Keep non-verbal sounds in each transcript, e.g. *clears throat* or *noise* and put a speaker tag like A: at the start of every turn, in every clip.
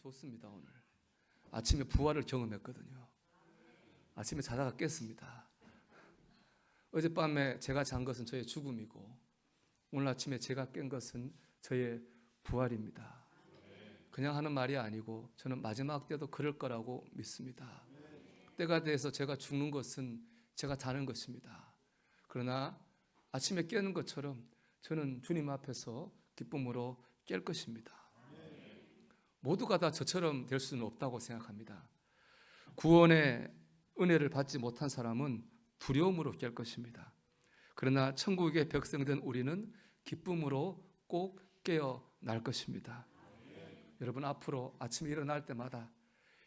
A: 좋습니다 오늘. 아침에 부활을 경험했거든요. 아침에 자다가 깼습니다. 어젯밤에 제가 잔 것은 저의 죽음이고 오늘 아침에 제가 깬 것은 저의 부활입니다. 그냥 하는 말이 아니고 저는 마지막 때도 그럴 거라고 믿습니다. 때가 돼서 제가 죽는 것은 제가 자는 것입니다. 그러나 아침에 깨는 것처럼 저는 주님 앞에서 기쁨으로 깰 것입니다. 모두가 다 저처럼 될 수는 없다고 생각합니다. 구원의 은혜를 받지 못한 사람은 두려움으로 깰 것입니다. 그러나 천국의 백성된 우리는 기쁨으로 꼭 깨어 날 것입니다. 여러분 앞으로 아침에 일어날 때마다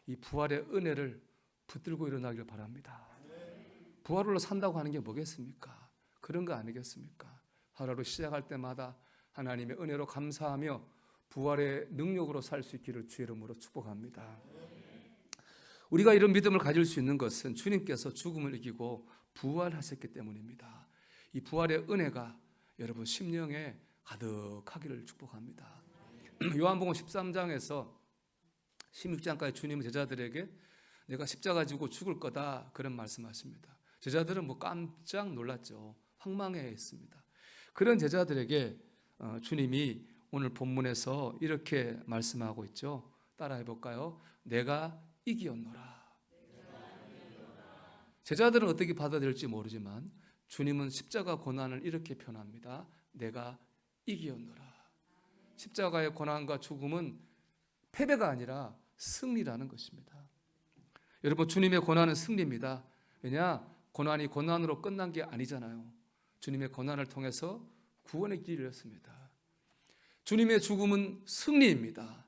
A: 이 부활의 은혜를 붙들고 일어나길 바랍니다. 부활로 산다고 하는 게 뭐겠습니까? 그런 거 아니겠습니까? 하루를 시작할 때마다 하나님의 은혜로 감사하며 부활의 능력으로 살 수 있기를 주의 이름으로 축복합니다. 우리가 이런 믿음을 가질 수 있는 것은 주님께서 죽음을 이기고 부활하셨기 때문입니다. 이 부활의 은혜가 여러분 심령에 가득하기를 축복합니다. *clears throat* 요한복음 13장에서 16장까지 주님은 제자들에게 내가 십자가 지고 죽을 거다 그런 말씀하십니다. 제자들은 뭐 깜짝 놀랐죠. 황망해 했습니다. 그런 제자들에게 어, 주님이 오늘 본문에서 이렇게 말씀하고 있죠. 따라해 볼까요? 내가 이기었노라. 제자들은 어떻게 받아들일지 모르지만 주님은 십자가 고난을 이렇게 표현합니다. 내가 이기었노라. 십자가의 고난과 죽음은 패배가 아니라 승리라는 것입니다. 여러분 주님의 고난은 승리입니다. 왜냐? 고난이 고난으로 끝난 게 아니잖아요. 주님의 고난을 통해서 구원의 길을 였습니다. 주님의 죽음은 승리입니다.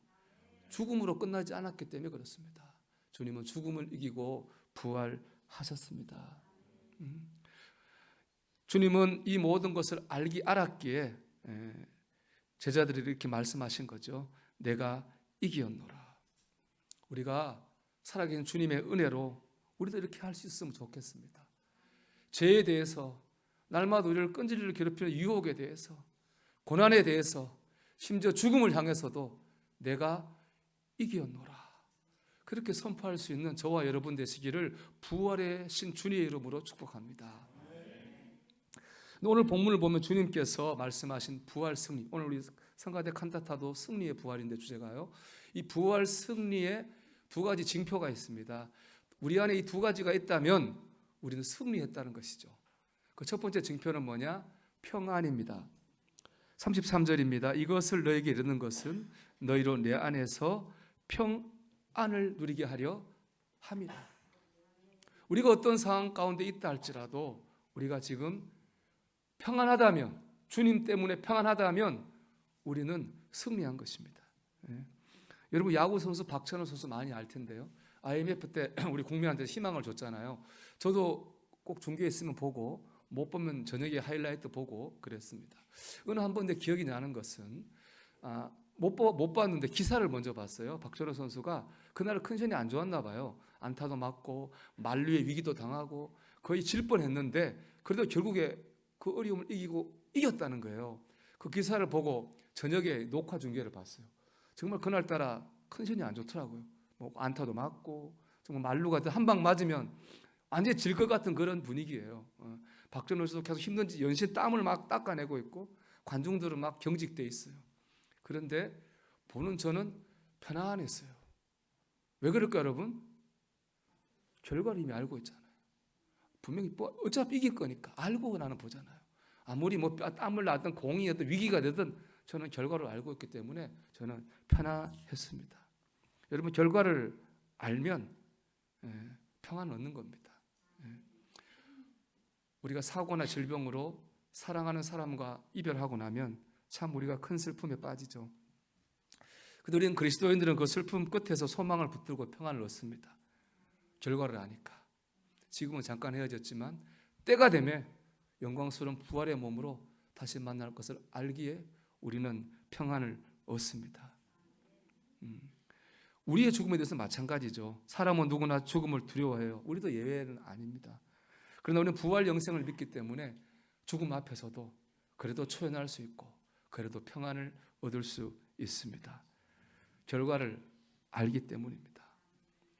A: 죽음으로 끝나지 않았기 때문에 그렇습니다. 주님은 죽음을 이기고 부활하셨습니다. 음. 주님은 이 모든 것을 알기 알았기에 예, 제자들이 이렇게 말씀하신 거죠. 내가 이기었노라. 우리가 살아계신 주님의 은혜로 우리도 이렇게 할 수 있으면 좋겠습니다. 죄에 대해서 날마다 우리를 끈질기를 괴롭히는 유혹에 대해서 고난에 대해서 심지어 죽음을 향해서도 내가 이기었노라. 그렇게 선포할 수 있는 저와 여러분 되시기를 부활의 신 주님의 이름으로 축복합니다. 오늘 본문을 보면 주님께서 말씀하신 부활 승리. 오늘 우리 성가대 칸타타도 승리의 부활인데 주제가요. 이 부활 승리에 두 가지 징표가 있습니다. 우리 안에 이 두 가지가 있다면 우리는 승리했다는 것이죠. 그 첫 번째 징표는 뭐냐? 평안입니다. 33절입니다. 이것을 너에게 이르는 것은 너희로 내 안에서 평안을 누리게 하려 함이라. 우리가 어떤 상황 가운데 있다 할지라도 우리가 지금 평안하다면 주님 때문에 평안하다면 우리는 승리한 것입니다. 예. 여러분 야구 선수 박찬호 선수 많이 알 텐데요. IMF 때 *clears throat* 우리 국민한테 희망을 줬잖아요. 저도 꼭 중계에 있으면 보고 못 보면 저녁에 하이라이트 보고 그랬습니다. 어느 한 번 내 기억이 나는 것은 아, 못, 못 봤는데 기사를 먼저 봤어요. 박철호 선수가 그날 컨디션이 안 좋았나 봐요. 안타도 맞고 만루의 위기도 당하고 거의 질 뻔했는데 그래도 결국에 그 어려움을 이기고 이겼다는 거예요. 그 기사를 보고 저녁에 녹화 중계를 봤어요. 정말 그날 따라 컨디션이 안 좋더라고요. 뭐 안타도 맞고 정말 말루가 한 방 맞으면 완전히 질 것 같은 그런 분위기예요. 어. 박준호 선수 계속 힘든지 연신 땀을 막 닦아내고 있고 관중들은 막 경직돼 있어요. 그런데 보는 저는 편안했어요. 왜 그럴까 여러분? 결과를 이미 알고 있잖아요. 분명히 뭐 어차피 이길 거니까 알고 나는 보잖아요. 아무리 뭐 땀을 나든 공이 든 위기가 되든 저는 결과를 알고 있기 때문에 저는 편안했습니다. 여러분 결과를 알면 예, 평안 얻는 겁니다. 예. 우리가 사고나 질병으로 사랑하는 사람과 이별하고 나면 참 우리가 큰 슬픔에 빠지죠. 근데 우리는 그리스도인들은 그 슬픔 끝에서 소망을 붙들고 평안을 얻습니다. 결과를 아니까. 지금은 잠깐 헤어졌지만 때가 되면 영광스러운 부활의 몸으로 다시 만날 것을 알기에 우리는 평안을 얻습니다. 음. 우리의 죽음에 대해서 마찬가지죠. 사람은 누구나 죽음을 두려워해요. 우리도 예외는 아닙니다. 그러나 우리는 부활 영생을 믿기 때문에 죽음 앞에서도 그래도 초연할 수 있고 그래도 평안을 얻을 수 있습니다. 결과를 알기 때문입니다.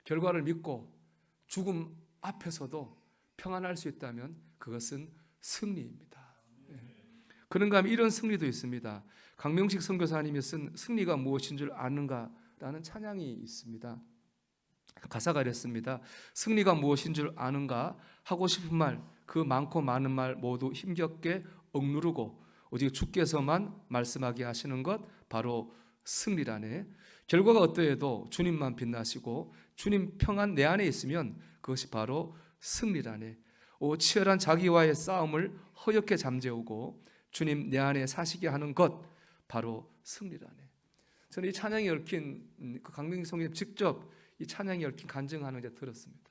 A: 결과를 믿고 죽음 앞에서도 평안할 수 있다면 그것은 승리입니다. 예. 그런가 하면 이런 승리도 있습니다. 강명식 선교사님이 쓴 승리가 무엇인 줄 아는가라는 찬양이 있습니다. 가사가 이랬습니다. 승리가 무엇인 줄 아는가 하고 싶은 말, 그 많고 많은 말 모두 힘겹게 억누르고 오직 주께서만 말씀하게 하시는 것 바로 승리라네. 결과가 어떠해도 주님만 빛나시고 주님 평안 내 안에 있으면 그것이 바로 승리라네. 오 치열한 자기와의 싸움을 허옇게 잠재우고 주님 내 안에 사시게 하는 것 바로 승리라네. 저는 이 찬양이 얽힌 음, 그 강민기 성님 직접 이 찬양이 얽힌 간증하는 게 들었습니다.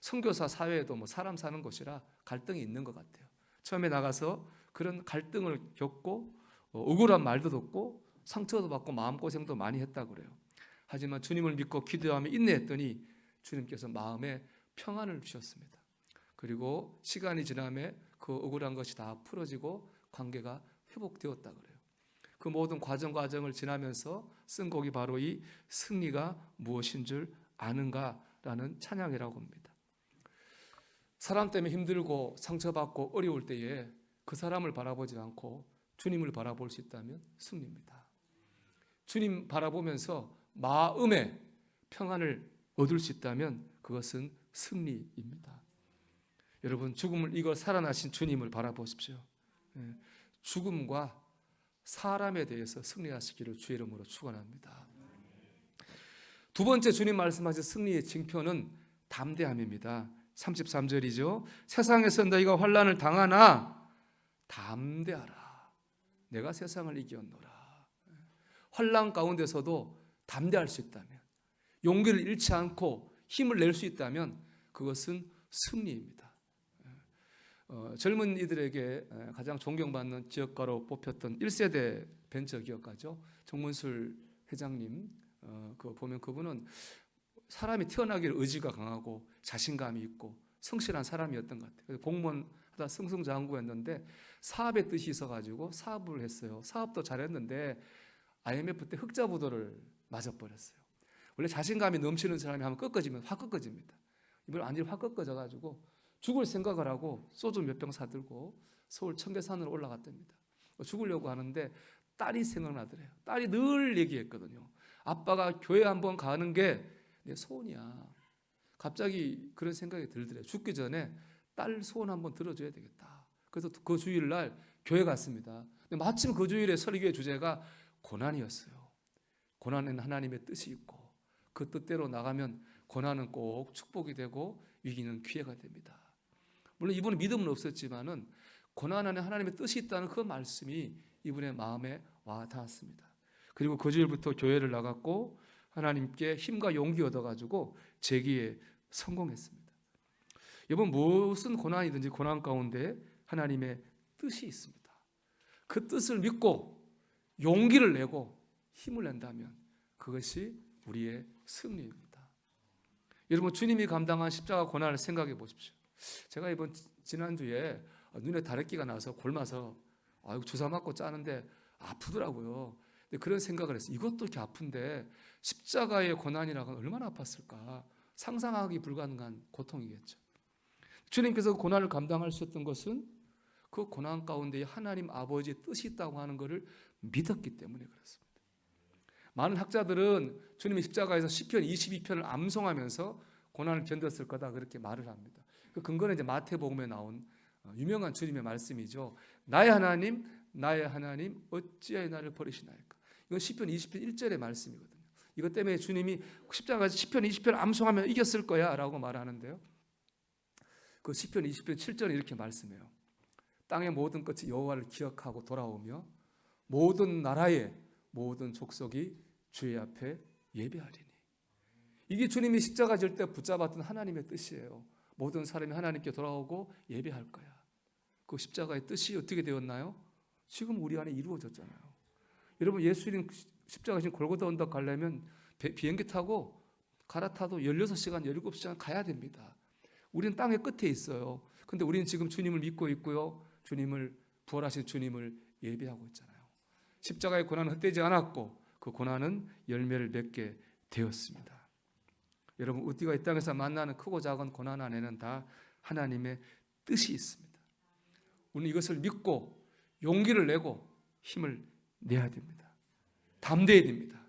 A: 선교사 사회에도 뭐 사람 사는 곳이라 갈등이 있는 것 같아요. 처음에 나가서 그런 갈등을 겪고 어, 억울한 말도 듣고 상처도 받고 마음고생도 많이 했다 그래요. 하지만 주님을 믿고 기도하며 인내했더니 주님께서 마음에 평안을 주셨습니다. 그리고 시간이 지남에 그 억울한 것이 다 풀어지고 관계가 회복되었다 그래요. 그 모든 과정 과정을 지나면서 쓴 곡이 바로 이 승리가 무엇인 줄 아는가라는 찬양이라고 합니다. 사람 때문에 힘들고 상처받고 어려울 때에 그 사람을 바라보지 않고 주님을 바라볼 수 있다면 승리입니다. 주님 바라보면서 마음의 평안을 얻을 수 있다면 그것은 승리입니다. 여러분 죽음을 이걸 살아나신 주님을 바라보십시오. 예, 죽음과 사람에 대해서 승리하시기를 주의 이름으로 축원합니다. 두 번째 주님 말씀하신 승리의 징표는 담대함입니다. 33절이죠. 세상에서 너희가 환란을 당하나 담대하라. 내가 세상을 이겼노라. 환란 가운데서도 담대할 수 있다면 용기를 잃지 않고 힘을 낼 수 있다면 그것은 승리입니다. 어, 젊은 이들에게 가장 존경받는 지역가로 뽑혔던 1세대 벤처 기업가죠. 정문술 회장님 어, 그 보면 그분은 사람이 태어나기를 의지가 강하고 자신감이 있고 성실한 사람이었던 것 같아요. 공무원 하다 승승장구했는데 사업의 뜻이 있어가지고 사업을 했어요. 사업도 잘했는데 IMF 때 흑자 부도를 맞아버렸어요. 원래 자신감이 넘치는 사람이 한번 꺾어지면 확 꺾어집니다. 이번 완전히 확 꺾어져가지고 죽을 생각을 하고 소주 몇 병 사들고 서울 청계산으로 올라갔답니다. 죽으려고 하는데 딸이 생각나더래요. 딸이 늘 얘기했거든요. 아빠가 교회 한번 가는 게 내 소원이야. 갑자기 그런 생각이 들더래요. 죽기 전에 딸 소원 한번 들어줘야 되겠다. 그래서 그 주일날 교회 갔습니다. 근데 마침 그 주일에 설교의 주제가 고난이었어요. 고난은 하나님의 뜻이 있고 그 뜻대로 나가면 고난은 꼭 축복이 되고 위기는 기회가 됩니다. 물론 이분은 믿음은 없었지만은 고난 안에 하나님의 뜻이 있다는 그 말씀이 이분의 마음에 와 닿았습니다. 그리고 그 주일부터 교회를 나갔고 하나님께 힘과 용기 얻어가지고 재기에 성공했습니다. 여러분 무슨 고난이든지 고난 가운데 하나님의 뜻이 있습니다. 그 뜻을 믿고 용기를 내고 힘을 낸다면 그것이 우리의 승리입니다. 여러분 주님이 감당한 십자가 고난을 생각해 보십시오. 제가 이번 지난주에 눈에 다래끼가 나서 골마서 아유 주사 맞고 짜는데 아프더라고요. 근데 그런 생각을 했어요. 이것도 이렇게 아픈데 십자가의 고난이라고 얼마나 아팠을까? 상상하기 불가능한 고통이겠죠. 주님께서 고난을 감당할 수 있었던 것은 그 고난 가운데 하나님 아버지의 뜻이 있다고 하는 것을 믿었기 때문에 그렇습니다. 많은 학자들은 주님이 십자가에서 시편 22편을 암송하면서 고난을 견뎠을 거다 그렇게 말을 합니다. 그 근거는 이제 마태복음에 나온 어, 유명한 주님의 말씀이죠. 나의 하나님, 나의 하나님, 어찌하여 나를 버리시나이까. 이건 시편 20편 1절의 말씀이거든요. 이것 때문에 주님이 십자가에서 시편 20편 암송하면 이겼을 거야라고 말하는데요. 그 시편 20편 7절에 이렇게 말씀해요. 땅의 모든 끝이 여호와를 기억하고 돌아오며 모든 나라의 모든 족속이 주의 앞에 예배하리니. 이게 주님이 십자가 질 때 붙잡았던 하나님의 뜻이에요. 모든 사람이 하나님께 돌아오고 예배할 거야. 그 십자가의 뜻이 어떻게 되었나요? 지금 우리 안에 이루어졌잖아요. 여러분 예수님 십자가 신 골고다 언덕 가려면 비행기 타고 갈아타도 16시간, 17시간 가야 됩니다. 우리는 땅의 끝에 있어요. 근데 우리는 지금 주님을 믿고 있고요. 주님을 부활하신 주님을 예배하고 있잖아요. 십자가의 고난은 헛되지 않았고 그 고난은 열매를 맺게 되었습니다. 여러분 우리가 이 땅에서 만나는 크고 작은 고난 안에는 다 하나님의 뜻이 있습니다. 우리는 이것을 믿고 용기를 내고 힘을 내야 됩니다. 담대해야 됩니다.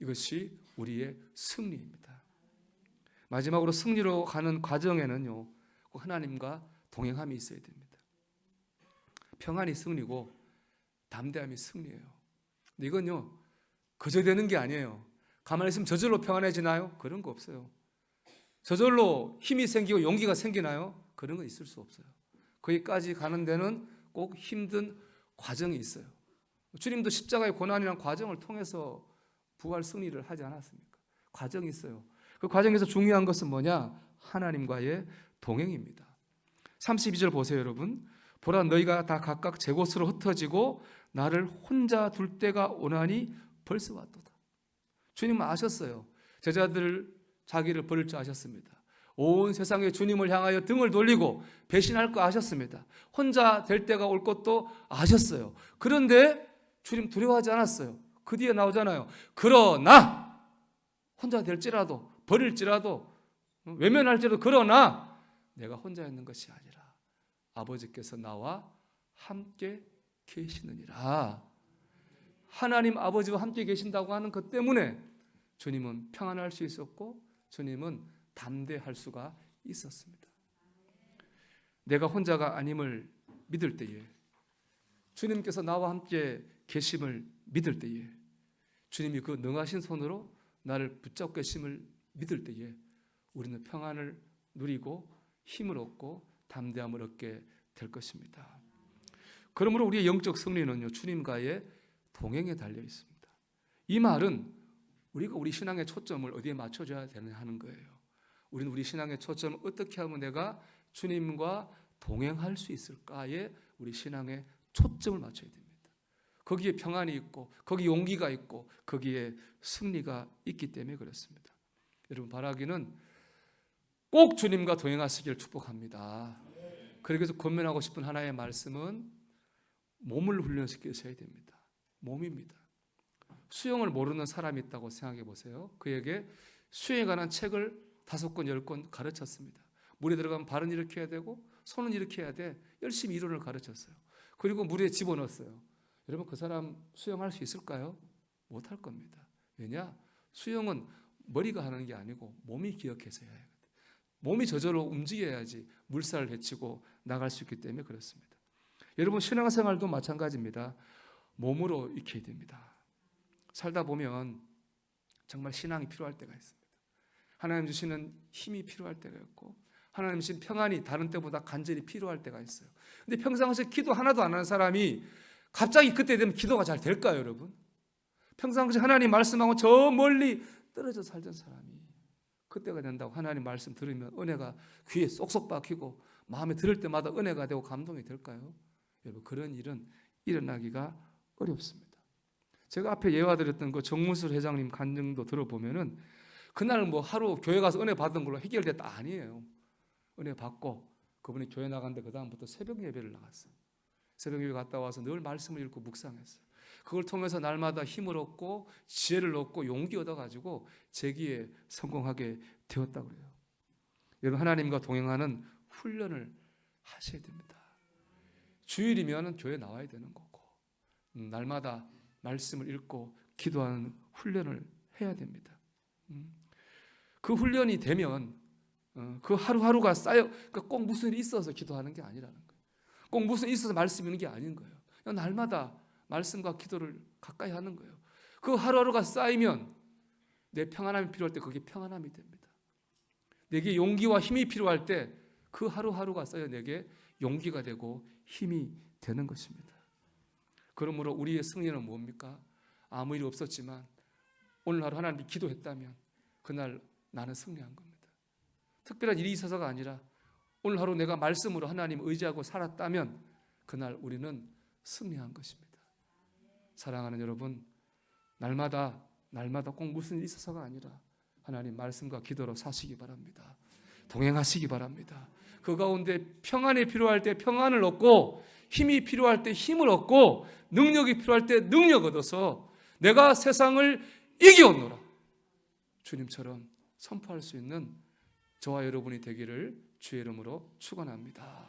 A: 이것이 우리의 승리입니다. 마지막으로 승리로 가는 과정에는요, 꼭 하나님과 동행함이 있어야 됩니다. 평안이 승리고 담대함이 승리예요. 근데 이건요, 그저 되는 게 아니에요. 가만히 있으면 저절로 평안해지나요? 그런 거 없어요. 저절로 힘이 생기고 용기가 생기나요? 그런 거 있을 수 없어요. 거기까지 가는 데는 꼭 힘든 과정이 있어요. 주님도 십자가의 고난이란 과정을 통해서 부활 승리를 하지 않았습니까? 과정이 있어요. 그 과정에서 중요한 것은 뭐냐? 하나님과의 동행입니다. 32절 보세요, 여러분. 보라 너희가 다 각각 제 곳으로 흩어지고 나를 혼자 둘 때가 오나니 벌써 왔도다. 주님은 아셨어요. 제자들 자기를 버릴 줄 아셨습니다. 온 세상에 주님을 향하여 등을 돌리고 배신할 거 아셨습니다. 혼자 될 때가 올 것도 아셨어요. 그런데 주님 두려워하지 않았어요. 그 뒤에 나오잖아요. 그러나 혼자 될지라도 버릴지라도 외면할지라도 그러나 내가 혼자 있는 것이 아니라 아버지께서 나와 함께 계시느니라. 하나님 아버지와 함께 계신다고 하는 것 때문에 주님은 평안할 수 있었고 주님은 담대할 수가 있었습니다. 내가 혼자가 아님을 믿을 때에 주님께서 나와 함께 계심을 믿을 때에 주님이 그 능하신 손으로 나를 붙잡고 계심을 믿을 때에 우리는 평안을 누리고 힘을 얻고 담대함을 얻게 될 것입니다. 그러므로 우리의 영적 승리는요 주님과의 동행에 달려 있습니다. 이 말은 우리가 우리 신앙의 초점을 어디에 맞춰줘야 되는 하는 거예요. 우리는 우리 신앙의 초점을 어떻게 하면 내가 주님과 동행할 수 있을까에 우리 신앙의 초점을 맞춰야 됩니다. 거기에 평안이 있고 거기 용기가 있고 거기에 승리가 있기 때문에 그렇습니다. 여러분 바라기는 꼭 주님과 동행하시길 축복합니다. 그래서 권면하고 싶은 하나의 말씀은 몸을 훈련시키셔야 됩니다. 몸입니다. 수영을 모르는 사람이 있다고 생각해 보세요. 그에게 수영에 관한 책을 다섯 권, 열 권 가르쳤습니다. 물에 들어가면 발은 이렇게 해야 되고 손은 이렇게 해야 돼. 열심히 이론을 가르쳤어요. 그리고 물에 집어넣었어요. 여러분 그 사람 수영할 수 있을까요? 못할 겁니다. 왜냐? 수영은 머리가 하는 게 아니고 몸이 기억해서 해야 해요. 몸이 저절로 움직여야지 물살을 헤치고 나갈 수 있기 때문에 그렇습니다. 여러분 신앙생활도 마찬가지입니다. 몸으로 익혀야 됩니다. 살다 보면 정말 신앙이 필요할 때가 있습니다. 하나님 주시는 힘이 필요할 때가 있고 하나님 주신 평안이 다른 때보다 간절히 필요할 때가 있어요. 근데 평상시에 기도 하나도 안 하는 사람이 갑자기 그때 되면 기도가 잘 될까요, 여러분? 평상시 하나님 말씀하고 저 멀리 떨어져 살던 사람이 그때가 된다고 하나님 말씀 들으면 은혜가 귀에 쏙쏙 박히고 마음에 들을 때마다 은혜가 되고 감동이 될까요? 여러분 그런 일은 일어나기가 어렵습니다. 제가 앞에 예화 드렸던 그 정무술 회장님 간증도 들어보면은 그날 뭐 하루 교회 가서 은혜 받은 걸로 해결됐다 아니에요. 은혜 받고 그분이 교회 나갔는데 그 다음부터 새벽 예배를 나갔어요. 새벽 예배 갔다 와서 늘 말씀을 읽고 묵상했어요. 그걸 통해서 날마다 힘을 얻고 지혜를 얻고 용기 얻어가지고 재기에 성공하게 되었다 그래요. 여러분 하나님과 동행하는 훈련을 하셔야 됩니다. 주일이면 교회 나와야 되는 음, 날마다 말씀을 읽고 기도하는 훈련을 해야 됩니다. 음. 그 훈련이 되면 어, 그 하루하루가 쌓여 그러니까 꼭 무슨 일이 있어서 기도하는 게 아니라는 거예요. 꼭 무슨 있어서 말씀 읽는 게 아닌 거예요. 날마다 말씀과 기도를 가까이 하는 거예요. 그 하루하루가 쌓이면 내 평안함이 필요할 때 그게 평안함이 됩니다. 내게 용기와 힘이 필요할 때 그 하루하루가 쌓여 내게 용기가 되고 힘이 되는 것입니다. 그러므로 우리의 승리는 뭡니까? 아무 일 없었지만 오늘 하루 하나님이 기도했다면 그날 나는 승리한 겁니다. 특별한 일이 있어서가 아니라 오늘 하루 내가 말씀으로 하나님 의지하고 살았다면 그날 우리는 승리한 것입니다. 사랑하는 여러분, 날마다 날마다 꼭 무슨 일이 있어서가 아니라 하나님 말씀과 기도로 사시기 바랍니다. 동행하시기 바랍니다. 그 가운데 평안이 필요할 때 평안을 얻고 힘이 필요할 때 힘을 얻고 능력이 필요할 때 능력 얻어서 내가 세상을 이기었노라. 주님처럼 선포할 수 있는 저와 여러분이 되기를 주의 이름으로 축원합니다.